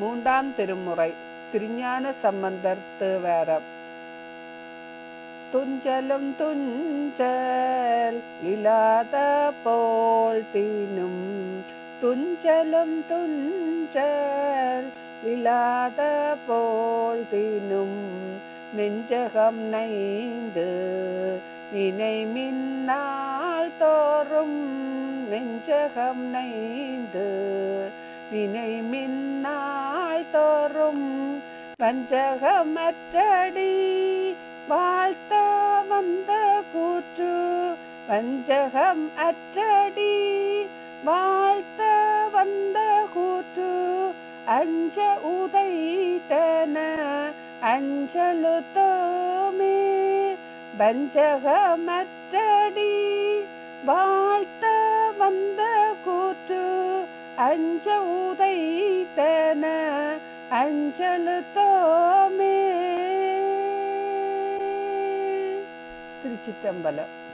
മൂണ്ടാം തിരുമുറൈ തിരിഞ്ഞാന സംബന്ധർ തേവേറം തുഞ്ചലും തുഞ്ചൽ ഇല്ലാത Paul തീനും തുഞ്ചലും തുഞ്ചൽ ഇല്ലാത Paul തീനും നെഞ്ചകം നൈന്ത് നിനൈ മിന്നാൾ തോറും നെഞ്ചകം നൈന്ത് നിനൈ മിന്ന நாள்தோறும் வஞ்சகமற்றடி வாழ்த்த வந்த கூற்று வஞ்சகம் அற்றடி வாழ்த்த வந்த கூற்று அஞ்ச உதைத்தன அஞ்சலுத்தோமே வஞ்சகமற்றடி வாழ்த்த வந்த கூற்று அஞ்ச உதைத்தன अंचल തോമേ തിരുച്ചിറ്റമ്പലം